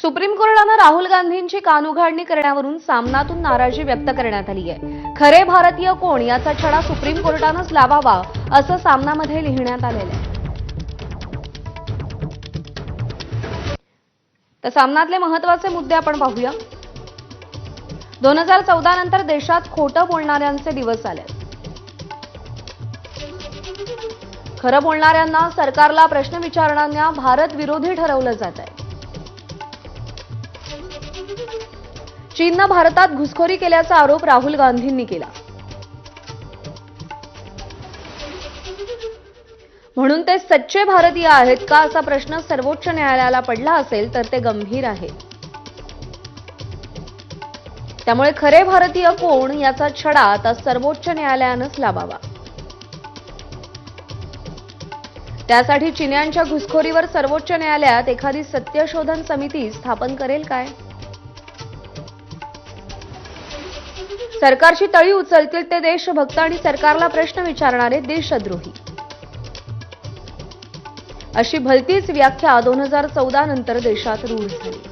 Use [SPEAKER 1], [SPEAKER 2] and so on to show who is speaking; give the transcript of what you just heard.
[SPEAKER 1] Supreme कोर्टानं Rahul गांधींची कानउघाडणी करण्यावरून सामनातून नाराजी व्यक्त करण्यात आली आहे. खरे भारतीय कोण याचा छडा सुप्रीम कोर्टानंच लावावा असं सामनामध्ये लिहिण्यात आलेलं आहे. तर सामनातले महत्त्वाचे मुद्दे आपण पाहूया. दोन हजार चौदा नंतर देशात खोटं बोलणाऱ्यांचे दिवस आले. खरं बोलणाऱ्यांना सरकारला प्रश्न विचारणाऱ्या भारत विरोधी ठरवलं जात आहे. चीननं भारतात घुसखोरी केल्याचा आरोप राहुल गांधींनी केला. म्हणून ते सच्चे भारतीय आहेत का असा प्रश्न सर्वोच्च न्यायालयाला पडला असेल तर ते गंभीर आहे. त्यामुळे खरे भारतीय कोण याचा छडा आता सर्वोच्च न्यायालयानंच लावावा त्यासाठी चिन्यांच्या घुसखोरीवर सर्वोच्च न्यायालयात एखादी सत्यशोधन समिती स्थापन करेल काय? सरकारची तळी उचलतील ते देशभक्त आणि सरकारला प्रश्न विचारणारे देशद्रोही. अशी भलतीच व्याख्या दोन हजार चौदा नंतर देशात रूढ झाली.